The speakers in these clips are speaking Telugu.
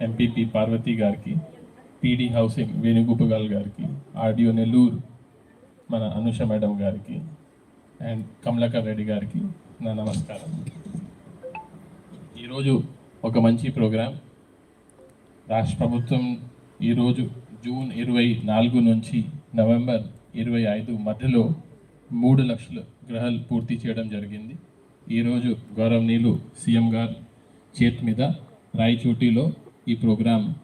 ఎంపీపీ పార్వతి గారికి పీడీ హౌసింగ్ వేణుగోపాల్ గారికి ఆర్డిఓ నెల్లూరు మన అనుష మేడం గారికి అండ్ కమలాకర్ రెడ్డి గారికి నా నమస్కారం. ఈరోజు ఒక మంచి ప్రోగ్రాం. రాష్ట్ర ప్రభుత్వం ఈరోజు జూన్ ఇరవై నాలుగు నుంచి నవంబర్ ఇరవై ఐదు మధ్యలో మూడు లక్షల గ్రహాలు పూర్తి చేయడం జరిగింది. ఈరోజు గౌరవనీయులు సీఎం గారు చేతి మీద రాయచోటిలో ఈ ప్రోగ్రాం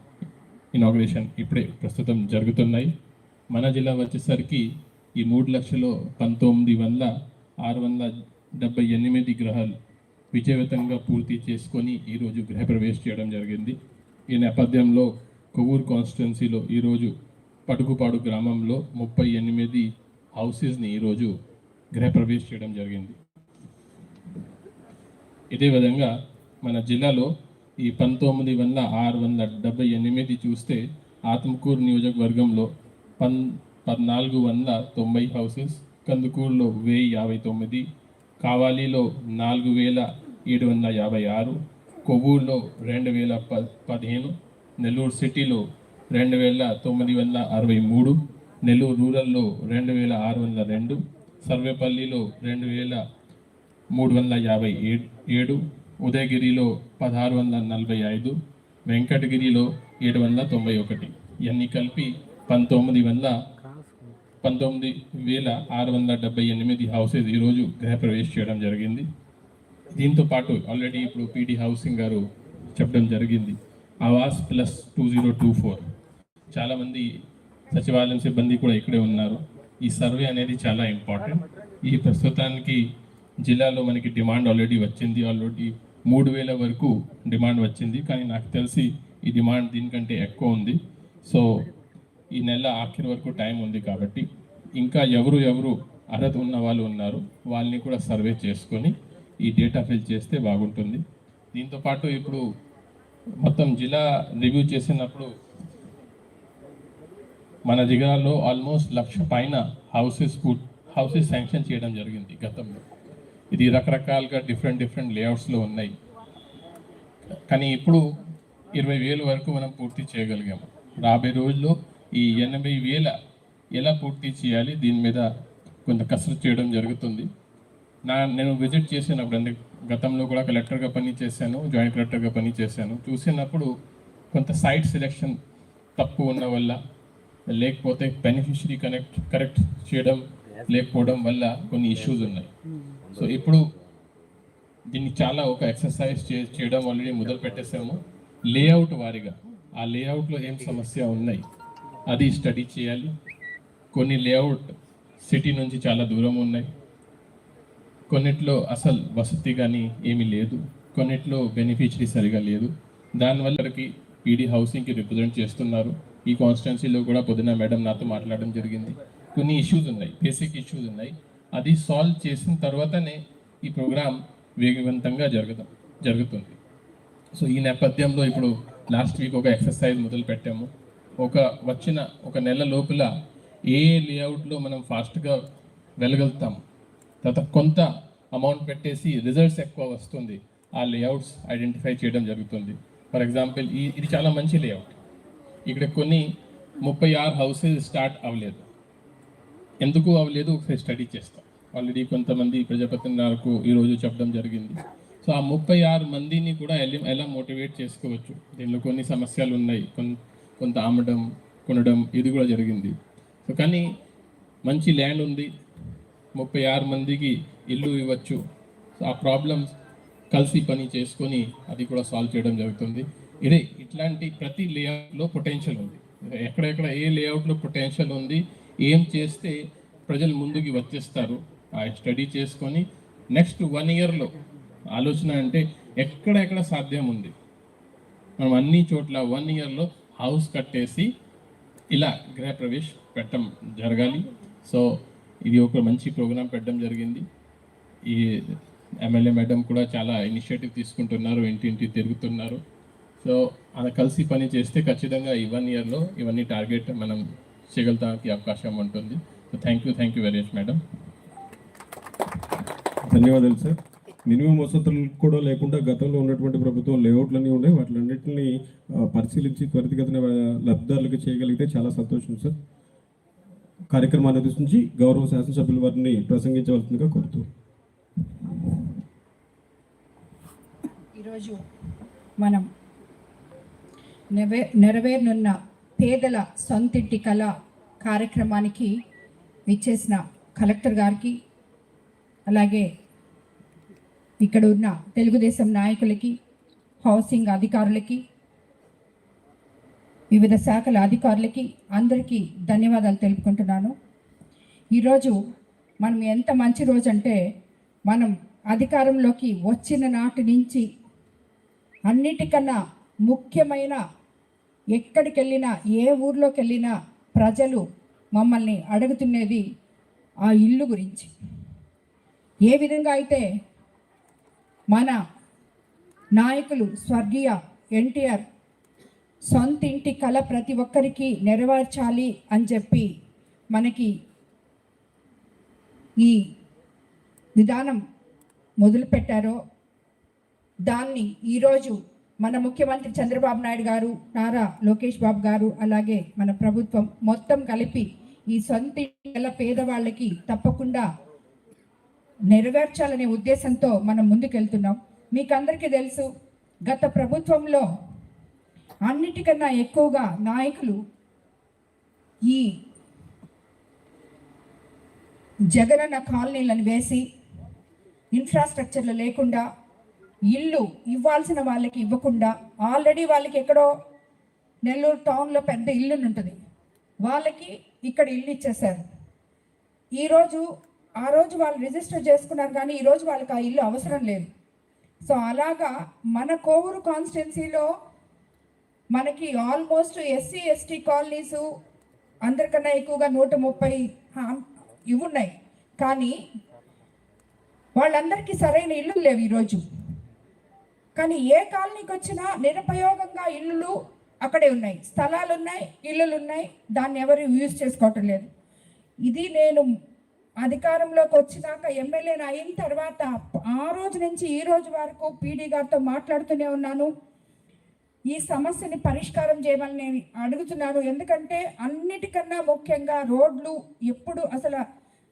ఇనాగ్రేషన్ ఇప్పుడే ప్రస్తుతం జరుగుతున్నాయి. మన జిల్లా వచ్చేసరికి ఈ మూడు లక్షలు పంతొమ్మిది వందల ఆరు వందల డెబ్బై ఎనిమిది గ్రహాలు విజయవంతంగా పూర్తి చేసుకొని ఈరోజు గృహప్రవేశం చేయడం జరిగింది. ఈ నేపథ్యంలో కొవ్వూరు కాన్స్టిట్యున్సీలో ఈరోజు పడుకుపాడు గ్రామంలో ముప్పై ఎనిమిది హౌసెస్ని ఈరోజు గృహప్రవేశం చేయడం జరిగింది. ఇదే విధంగా మన జిల్లాలో ఈ పంతొమ్మిది వందల ఆరు వందల డెబ్బై ఎనిమిది చూస్తే ఆత్మకూరు నియోజకవర్గంలో పన్ పద్నాలుగు వందల తొంభై హౌసెస్ కందుకూరులో వెయ్యి యాభై తొమ్మిది కావాలిలో నాలుగు వేల ఏడు వందల యాభై ఆరు కొవ్వూరులో రెండు వేల ప పదిహేను నెల్లూరు సిటీలో రెండు వేల తొమ్మిది వందల అరవై మూడు నెల్లూరు రూరల్లో రెండు వేల ఆరు వందల రెండు సర్వేపల్లిలో రెండు వేల మూడు వందల యాభై ఏడు ఏడు ఉదయగిరిలో పదహారు వందల నలభై ఐదు వెంకటగిరిలో ఏడు వందల తొంభై ఒకటి. ఇవన్నీ కలిపి పంతొమ్మిది వందల పంతొమ్మిది వేల ఆరు వందల డెబ్బై ఎనిమిది హౌసెస్ ఈరోజు గృహప్రవేశం చేయడం జరిగింది. దీంతో పాటు ఆల్రెడీ ఇప్పుడు పీడీ హౌసింగ్ గారు చెప్పడం జరిగింది. Awaas plus two zero two four. చాలామంది సచివాలయం సిబ్బంది కూడా ఇక్కడే ఉన్నారు. ఈ సర్వే అనేది చాలా ఇంపార్టెంట్. ఈ ప్రస్తుతానికి జిల్లాలో మనకి డిమాండ్ ఆల్రెడీ వచ్చింది. ఆల్రెడీ మూడు వేల వరకు డిమాండ్ వచ్చింది. కానీ నాకు తెలిసి ఈ డిమాండ్ దీనికంటే ఎక్కువ ఉంది. సో ఈ నెల ఆఖరి వరకు టైం ఉంది కాబట్టి ఇంకా ఎవరు ఎవరు అర్హత ఉన్న వాళ్ళు ఉన్నారు వాళ్ళని కూడా సర్వే చేసుకొని ఈ డేటా ఫిల్ చేస్తే బాగుంటుంది. దీంతో పాటు ఇప్పుడు మొత్తం జిల్లా రివ్యూ చేసినప్పుడు మన జిల్లాలో ఆల్మోస్ట్ లక్ష పైన హౌసెస్ హౌసెస్ శాంక్షన్ చేయడం జరిగింది గతంలో. ఇది రకరకాలుగా డిఫరెంట్ డిఫరెంట్ లేఅవుట్స్లో ఉన్నాయి. కానీ ఇప్పుడు ఇరవై వేల వరకు మనం పూర్తి చేయగలిగాము. రాబోయే రోజుల్లో ఈ ఎనభై వేల ఎలా పూర్తి చేయాలి? దీని మీద కొంత కసరత్తు చేయడం జరుగుతుంది. నా నేను విజిట్ చేసినప్పుడు అంటే గతంలో కూడా కలెక్టర్గా పని చేశాను జాయింట్ కలెక్టర్గా పని చేశాను. చూసినప్పుడు కొంత సైట్ సెలెక్షన్ తప్పు ఉన్న వల్ల లేకపోతే బెనిఫిషరీ కనెక్ట్ కరెక్ట్ చేయడం లేకపోవడం వల్ల కొన్ని ఇష్యూస్ ఉన్నాయి. Hmm. సో ఇప్పుడు దీన్ని చాలా ఒక ఎక్సర్సైజ్ చే చేయడం ఆల్రెడీ మొదలు పెట్టేసాము. లేఅవుట్ వారిగా. ఆ లేఅవుట్లో ఏం సమస్య ఉన్నాయి? అది స్టడీ చేయాలి. కొన్ని లేఅవుట్ సిటీ నుంచి చాలా దూరం ఉన్నాయి. కొన్నిట్లో అసలు వసతి కానీ ఏమీ లేదు. కొన్నిట్లో బెనిఫిషరీ సరిగా లేదు. దానివల్లకి పీడీ హౌసింగ్కి రిప్రజెంట్ చేస్తున్నారు. ఈ కాన్స్టిట్యున్సీలో కూడా పొద్దున మేడం నాతో మాట్లాడడం జరిగింది. కొన్ని ఇష్యూస్ ఉన్నాయి. బేసిక్ ఇష్యూస్ ఉన్నాయి. అది సాల్వ్ చేసిన తర్వాతనే ఈ ప్రోగ్రాం వేగవంతంగా జరుగుతాం జరుగుతుంది. సో ఈ నేపథ్యంలో ఇప్పుడు లాస్ట్ వీక్ ఒక ఎక్సర్సైజ్ మొదలు పెట్టాము. ఒక వచ్చిన ఒక నెల లోపల ఏ లేఅవుట్లో మనం ఫాస్ట్గా వెళ్ళగలుగుతాము తర్వాత కొంత అమౌంట్ పెట్టేసి రిజల్ట్స్ ఎక్కువ వస్తుంది ఆ లేఅవుట్స్ ఐడెంటిఫై చేయడం జరుగుతుంది. ఫర్ ఎగ్జాంపుల్ ఈ ఇది చాలా మంచి లేఅవుట్ ఇక్కడ కొన్ని ముప్పై ఆరు హౌసెస్ స్టార్ట్ అవ్వలేదు. ఎందుకు అవ్వలేదు ఒకసారి స్టడీ చేస్తాం ఆల్రెడీ కొంతమంది ప్రజాపతి నాకు ఈరోజు చెప్పడం జరిగింది. సో ఆ ముప్పై ఆరు మందిని కూడా ఎలా ఎలా మోటివేట్ చేసుకోవచ్చు? దీనిలో కొన్ని సమస్యలు ఉన్నాయి. కొంత అమ్మడం కొనడం ఇది కూడా జరిగింది. సో కానీ మంచి ల్యాండ్ ఉంది. ముప్పై ఆరు మందికి ఇల్లు ఇవ్వచ్చు. సో ఆ ప్రాబ్లమ్స్ కలిసి పని చేసుకొని అది కూడా సాల్వ్ చేయడం జరుగుతుంది. ఇదే ఇట్లాంటి ప్రతి లేఅవుట్లో పొటెన్షియల్ ఉంది. ఎక్కడెక్కడ ఏ లేఅవుట్లో పొటెన్షియల్ ఉంది ఏం చేస్తే ప్రజలు ముందుకు వచ్చేస్తారు? ఆ స్టడీ చేసుకొని నెక్స్ట్ వన్ ఇయర్లో ఆలోచన అంటే ఎక్కడెక్కడ సాధ్యం ఉంది? మనం అన్ని చోట్ల వన్ ఇయర్లో హౌస్ కట్టేసి ఇలా గృహప్రవేశ్ పెట్టడం జరగాలి. సో ఇది ఒక మంచి ప్రోగ్రాం పెట్టడం జరిగింది. ఈ ఎమ్మెల్యే మేడం కూడా చాలా ఇనిషియేటివ్ తీసుకుంటున్నారు ఇంటింటి తిరుగుతున్నారు. సో అలా కలిసి పని చేస్తే ఖచ్చితంగా ఈ వన్ ఇయర్లో ఇవన్నీ టార్గెట్ మనం చేయగలుగుతానికి అవకాశం ఉంటుంది. So thank you thank you very much madam ధన్యవాదాలు సార్ మినిమం వసతులు కూడా లేకుండా గతంలో ఉన్నటువంటి ప్రభుత్వం లేఅవుట్లన్నీ ఉన్నాయి. వాటిలన్నింటినీ పరిశీలించి త్వరితగతిన లబ్ధిదారులకు చేయగలిగితే చాలా సంతోషం సార్ కార్యక్రమాన్ని ఉద్దేశించి గౌరవ శాసనసభ్యుల వారిని ప్రసంగించవలసిందిగా కోరుతూ. ఈరోజు మనం నెరవే నెరవేరనున్న పేదల సొంతింటి కళ కార్యక్రమానికి ఇచ్చేసిన కలెక్టర్ గారికి అలాగే ఇక్కడ ఉన్న తెలుగుదేశం నాయకులకి హౌసింగ్ అధికారులకి వివిధ శాఖల అధికారులకి అందరికీ ధన్యవాదాలు తెలుపుకుంటున్నాను. ఈరోజు మనం ఎంత మంచి రోజు అంటే మనం అధికారంలోకి వచ్చిన నాటి నుంచి అన్నిటికన్నా ముఖ్యమైన ఎక్కడికి వెళ్ళినా ఏ ఊర్లోకి వెళ్ళినా ప్రజలు మమ్మల్ని అడుగుతున్నది ఆ ఇల్లు గురించి. ఏ విధంగా అయితే మన నాయకులు స్వర్గీయ ఎన్టీఆర్ సొంత ఇంటి కళ ప్రతి ఒక్కరికి నెరవేర్చాలి అని చెప్పి మనకి ఈ విధానం మొదలుపెట్టారో దాన్ని ఈరోజు మన ముఖ్యమంత్రి చంద్రబాబు నాయుడు గారు నారా లోకేష్ బాబు గారు అలాగే మన ప్రభుత్వం మొత్తం కలిపి ఈ సొంత ఇళ్ళ పేదవాళ్ళకి తప్పకుండా నెరవేర్చాలనే ఉద్దేశంతో మనం ముందుకెళ్తున్నాం. మీకందరికీ తెలుసు గత ప్రభుత్వంలో అన్నిటికన్నా ఎక్కువగా నాయకులు ఈ జగనన్న కాలనీలను వేసి ఇన్ఫ్రాస్ట్రక్చర్లు లేకుండా ఇల్లు ఇవ్వాల్సిన వాళ్ళకి ఇవ్వకుండా ఆల్రెడీ వాళ్ళకి ఎక్కడో నెల్లూరు టౌన్లో పెద్ద ఇల్లు ఉంటుంది. వాళ్ళకి ఇక్కడ ఇల్లు ఇచ్చేసారు ఈరోజు ఆ రోజు వాళ్ళు రిజిస్టర్ చేసుకున్నారు కానీ ఈరోజు వాళ్ళకి ఆ ఇల్లు అవసరం లేదు. సో అలాగా మన కోవూరు కాన్స్టిట్యున్సీలో మనకి ఆల్మోస్ట్ ఎస్సీ ఎస్టీ కాలనీసు అందరికన్నా ఎక్కువగా నూట ముప్పై హా- ఇవి ఉన్నాయి. కానీ వాళ్ళందరికీ సరైన ఇల్లు లేవు ఈరోజు కానీ ఏ కాలనీకి వచ్చినా నిరుపయోగంగా ఇల్లులు అక్కడే ఉన్నాయి. స్థలాలు ఉన్నాయి ఇల్లులు ఉన్నాయి దాన్ని ఎవరు యూజ్ చేసుకోవటం లేదు. ఇది నేను అధికారంలోకి వచ్చినాక ఎమ్మెల్యేని అయిన తర్వాత ఆ రోజు నుంచి ఈ రోజు వరకు పీడీ గారితో మాట్లాడుతూనే ఉన్నాను. ఈ సమస్యని పరిష్కారం చేయమని నేను అడుగుతున్నాను. ఎందుకంటే అన్నిటికన్నా ముఖ్యంగా రోడ్లు ఎప్పుడు అసలు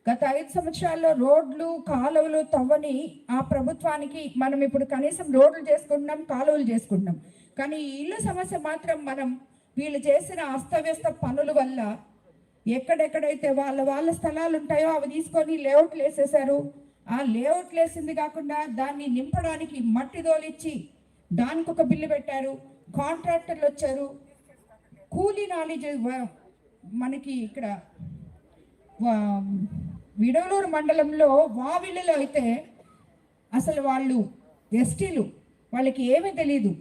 గత ఐదు సంవత్సరాల్లో రోడ్లు కాలువలు తవ్వని ఆ ప్రభుత్వానికి మనం ఇప్పుడు కనీసం రోడ్లు చేసుకుంటున్నాం కాలువలు చేసుకుంటున్నాం. కానీ ఈ ఇల్లు సమస్య మాత్రం మనం వీళ్ళు చేసిన అస్తవ్యస్త పనుల వల్ల ఎక్కడెక్కడైతే వాళ్ళ వాళ్ళ స్థలాలు ఉంటాయో అవి తీసుకొని లేఅవుట్లు వేసేసారు ఆ లేఅవుట్లు వేసింది కాకుండా దాన్ని నింపడానికి మట్టి దోలిచ్చి దానికి ఒక బిల్లు పెట్టారు. కాంట్రాక్టర్లు వచ్చారు. కూలీ నాలెడ్జ్ మనకి ఇక్కడ వా- విడవలూరు మండలంలో వావిళ్ళలో అయితే అసలు వాళ్ళు ఎస్టీలు. వాళ్ళకి ఏమీ తెలియదు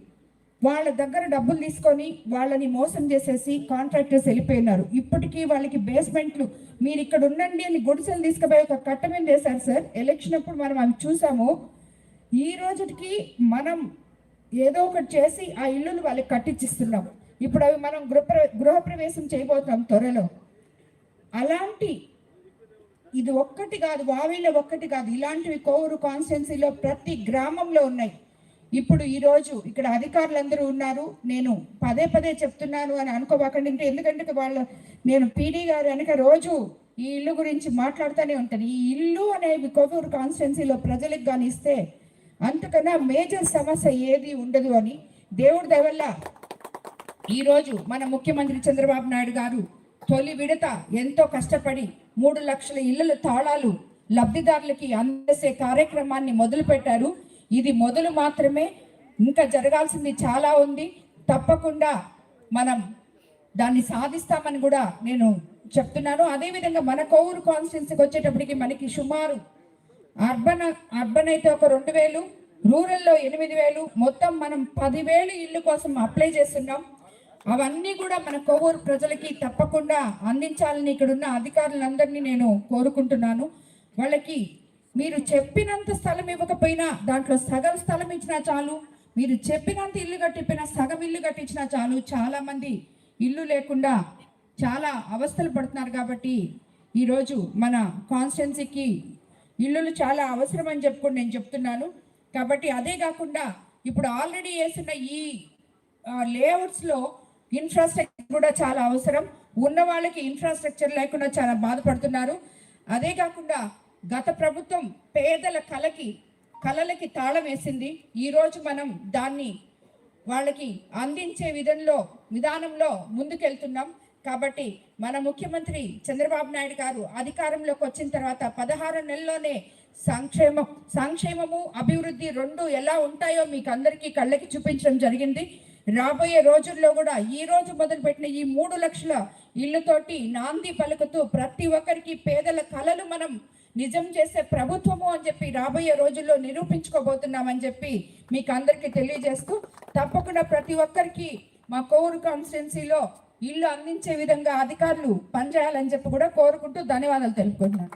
వాళ్ళ దగ్గర డబ్బులు తీసుకొని వాళ్ళని మోసం చేసేసి కాంట్రాక్టర్స్ వెళ్ళిపోయినారు. ఇప్పటికీ వాళ్ళకి బేస్మెంట్లు మీరు ఇక్కడ ఉండండి అని గుడిసెలు తీసుకుపోయి ఒక కట్టమని చేశారు సార్? ఎలక్షన్ అప్పుడు మనం అవి చూసాము. ఈ రోజుకి మనం ఏదో ఒకటి చేసి ఆ ఇల్లులు వాళ్ళకి కట్టించిస్తున్నాం ఇప్పుడు అవి మనం గృహ గృహప్రవేశం చేయబోతున్నాం త్వరలో. అలాంటి ఇది ఒక్కటి కాదు వావిలో ఒక్కటి కాదు. ఇలాంటివి కోవూరు కాన్స్టిట్యున్సీలో ప్రతి గ్రామంలో ఉన్నాయి. ఇప్పుడు ఈరోజు ఇక్కడ అధికారులందరూ ఉన్నారు. నేను పదే పదే చెప్తున్నాను అని అనుకోబాకండి ఎందుకంటే వాళ్ళ నేను పీడీ గారు వెనక రోజు ఈ ఇల్లు గురించి మాట్లాడుతూనే ఉంటాను. ఈ ఇల్లు అనేవి కోవూరు కాన్స్టిట్యున్సీలో ప్రజలకు కానీ ఇస్తే అంతకన్నా మేజర్ సమస్య ఏది ఉండదు అని దేవుడి దవల్ల ఈరోజు మన ముఖ్యమంత్రి చంద్రబాబు నాయుడు గారు తొలి విడత ఎంతో కష్టపడి మూడు లక్షల ఇళ్ళల తాళాలు లబ్ధిదారులకి అందేసే కార్యక్రమాన్ని మొదలుపెట్టారు. ఇది మొదలు మాత్రమే ఇంకా జరగాల్సింది చాలా ఉంది. తప్పకుండా మనం దాన్ని సాధిస్తామని కూడా నేను చెప్తున్నాను. అదేవిధంగా మన కోవూరు కాన్స్టిట్యున్సీకి వచ్చేటప్పటికి మనకి సుమారు అర్బన్ అర్బన్ అయితే ఒక రెండు వేలు రూరల్లో ఎనిమిది వేలు మొత్తం మనం పదివేలు ఇల్లు కోసం అప్లై చేస్తున్నాం. అవన్నీ కూడా మన కొవ్వూరు ప్రజలకి తప్పకుండా అందించాలని ఇక్కడున్న అధికారులందరినీ నేను కోరుకుంటున్నాను. వాళ్ళకి మీరు చెప్పినంత స్థలం ఇవ్వకపోయినా దాంట్లో సగం స్థలం ఇచ్చినా చాలు మీరు చెప్పినంత ఇల్లు కట్టిపోయినా సగం ఇల్లు కట్టించినా చాలు. చాలామంది ఇల్లు లేకుండా చాలా అవస్థలు పడుతున్నారు కాబట్టి ఈరోజు మన కాన్స్టిట్యున్సీకి ఇల్లులు చాలా అవసరం అని చెప్పుకొని నేను చెప్తున్నాను. కాబట్టి అదే కాకుండా ఇప్పుడు ఆల్రెడీ వేసిన ఈ లేఅవుట్స్లో ఇన్ఫ్రాస్ట్రక్చర్ కూడా చాలా అవసరం. ఉన్న వాళ్ళకి ఇన్ఫ్రాస్ట్రక్చర్ లేకుండా చాలా బాధపడుతున్నారు. అదే కాకుండా గత ప్రభుత్వం పేదల కలకి కలలకి తాళం వేసింది. ఈరోజు మనం దాన్ని వాళ్ళకి అందించే విధంలో విధానంలో ముందుకెళ్తున్నాం. కాబట్టి మన ముఖ్యమంత్రి చంద్రబాబు నాయుడు గారు అధికారంలోకి వచ్చిన తర్వాత పదహారు నెలల్లోనే సంక్షేమం సంక్షేమము అభివృద్ధి రెండు ఎలా ఉంటాయో మీకు అందరికీ కళ్ళకి చూపించడం జరిగింది. రాబోయే రోజుల్లో కూడా ఈ రోజు మొదలుపెట్టిన ఈ మూడు లక్షల ఇళ్ళతోటి నాంది పలుకుతూ ప్రతి ఒక్కరికి పేదల కళలు మనం నిజం చేసే ప్రభుత్వము అని చెప్పి రాబోయే రోజుల్లో నిరూపించుకోబోతున్నామని చెప్పి మీకు అందరికీ తెలియజేస్తూ తప్పకుండా ప్రతి ఒక్కరికి మా కోరు కాన్స్టిట్యున్సీలో ఇల్లు అందించే విధంగా అధికారులు పనిచేయాలని చెప్పి కూడా కోరుకుంటూ ధన్యవాదాలు తెలుపుకుంటున్నాను.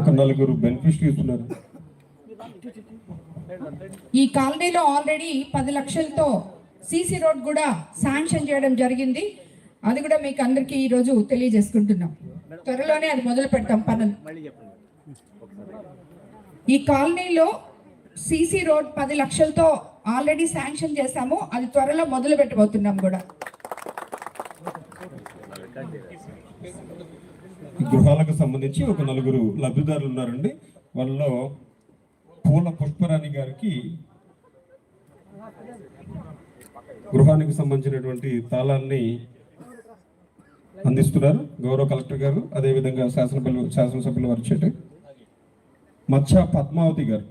ఒక నలుగురు బెనిఫిషరీస్ ఉన్నారు. ఈ కాలనీలో ఆల్రెడీ పది లక్షలతో సీసీ రోడ్ కూడా శాంక్షన్ చేయడం జరిగింది. అది కూడా మీకు అందరికీ ఈరోజు తెలియజేసుకుంటున్నాం. త్వరలోనే అది మొదలు పెడతాం పనులు. ఈ కాలనీలో సీసీ రోడ్ పది లక్షలతో ఆల్రెడీ శాంక్షన్ చేశాము. అది త్వరలో మొదలు పెట్టబోతున్నాం కూడా. గృహాలకు సంబంధించి ఒక నలుగురు లబ్ధిదారులు ఉన్నారండి. వాళ్ళలో పూల పుష్పరాణి గారికి గృహానికి సంబంధించినటువంటి తాళాన్ని అందిస్తున్నారు. గౌరవ కలెక్టర్ గారు అదేవిధంగా శాసనసభ్యులు శాసనసభ్యులు వారి మత్స్య పద్మావతి గారు.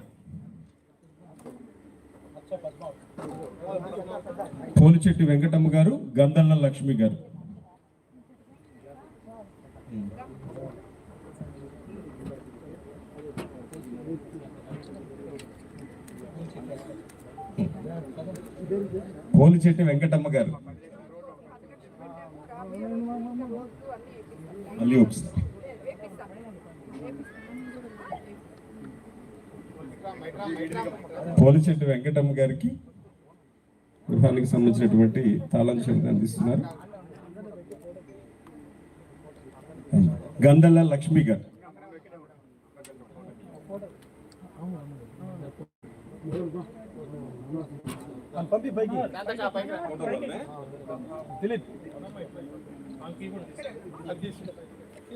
పోలిచెట్టి వెంకటమ్మ గారు గంధల్ల లక్ష్మి గారు. పోలిచెట్టి వెంకటమ్మ గారు. మళ్ళీ పోలిచెట్టి వెంకటమ్మ గారికి గృహానికి సంబంధించినటువంటి తాళం చెవిని అందిస్తున్నారు. గంధల లక్ష్మి గారు.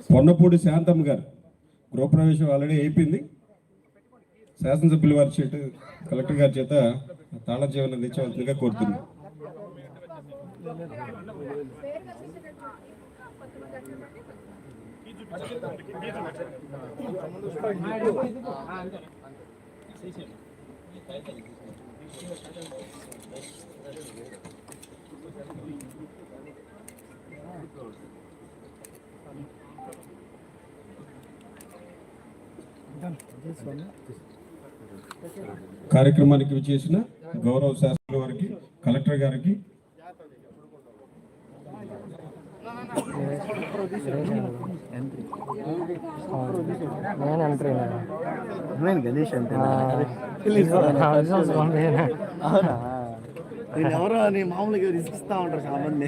పొన్నపూడి శాంతమ్మ గారు. గృహప్రవేశం ఆల్రెడీ అయిపోయింది. శాసనసభ్యుల వారి చేత కలెక్టర్ గారి చేత తాళ జీవనం అందించవలసిందిగా కోరుతున్నాను కార్యక్రమానికి చేసిన గౌరవ శాస్త్రి వారికి కలెక్టర్ గారికి నేను ఎంట్రీ నేను గణేష్ అంటే అవునా? నేను ఎవరో అని మామూలుగా రిస్క్ ఇస్తా ఉంటారు చాలా మంది